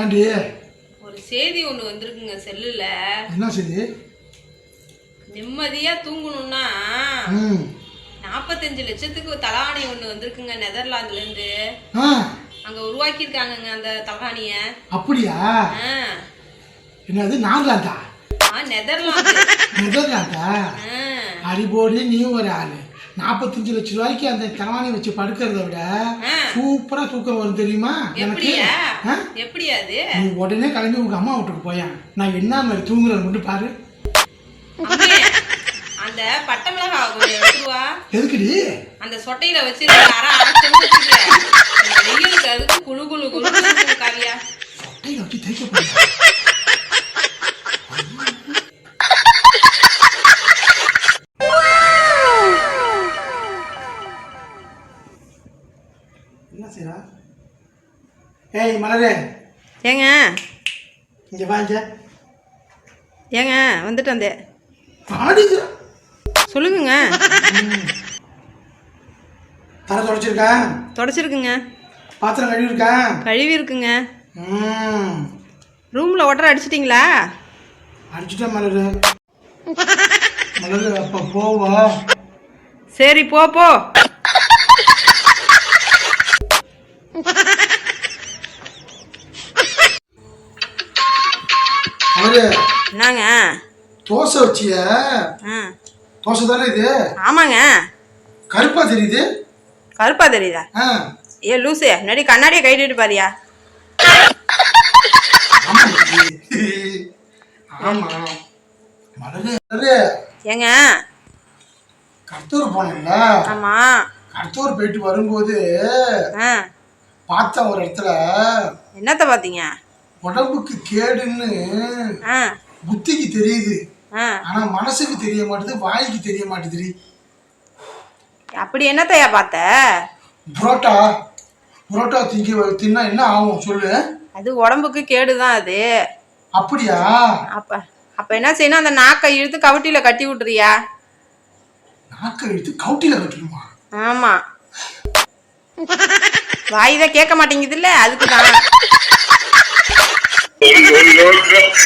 ஏண்டி ஒரு செய்தி ஒண்ணு வந்திருக்குங்க செல்லுல. என்ன சரி நிம்மதியா தூங்கணும்னா நாற்பத்தஞ்சு லட்சத்துக்கு தலகாணி ஒண்ணு வந்திருக்குங்க நெதர்லாந்துல இருந்து அங்க உருவாக்கி இருக்காங்கங்க அந்த தலகாணிய. அப்படியா. என்னது ஆ நெதர்லாந்து. நெதர்லாண்டா ஆ. அடிபோடி நீயும் ஒரு ஆளு. நாற்பத்தஞ்சு லட்சம் ரூபாய்க்கு அந்த தலைவாணி வச்சு படுக்கிறத விட. சூப்பரா தூக்கம் வரும் தெரியுமா? எனக்கு? எப்படியா? அது? நீ உடனே கிளம்பி உங்க அம்மா வீட்டுக்கு போயேன் நான் என்ன மாதிரி தூங்குறேன் மட்டும் பாரு. அந்த பட்டை எடுத்துருவா. எதுக்குடி? அந்த சொட்டையில வச்சிருக்க அரை இந்த வெயிலுக்கு அதுக்கு குழு குழு குழு காவியா சொட்டையில வச்சு தேய்க்க போறேன் என்ன செய்யறா ஏய் மலரே. ஏங்க. இங்க வாங்க ஏங்க வந்துட்டு வந்தே. பாடிக்கிறா. சொல்லுங்கங்க. தர தொடச்சிருக்கேன் தொடச்சிருக்குங்க. பாத்திரம் கழுவி இருக்கேன் கழுவி இருக்குங்க ரூம்ல ஒட்டரை அடிச்சிட்டிங்களா? அடிச்சுட்டேன் மலரு. மலரு அப்ப போவோம் சரி போ போ. என்னங்க? தோசை வச்சிய. தோசை தானே இது? ஆமாங்க. கருப்பா தெரியுது. கருப்பா தெரியுதா? ஏ லூசு முன்னாடி கண்ணாடியை கைட்டு பாரியா. ஏங்க? கத்தூர் போனேன்ல. ஆமா. கத்தூர் போயிட்டு வரும்போது பார்த்தேன் ஒரு இடத்துல. என்னத்த பார்த்தீங்க? உடம்புக்கு கேடுன்னு புத்திக்கு தெரியுது. ஆனா மனசுக்கு தெரிய மாட்டுது வாய்க்கு தெரிய மாட்டுதுடி. அப்படி என்னத்தையா பார்த்த? புரோட்டா. புரோட்டா திங்க தின்னா என்ன ஆகும்? சொல்லு. அது உடம்புக்கு கேடுதான் அது. அப்படியா? அப்ப அப்ப என்ன செய்யணும்? அந்த நாக்கை இழுத்து கவட்டியில கட்டி விட்டுறியா? நாக்கை எடுத்து கவுட்டில கட்டணுமா? ஆமா. வாய் தான் கேட்க மாட்டேங்குது இல்ல அதுக்கு தான் loco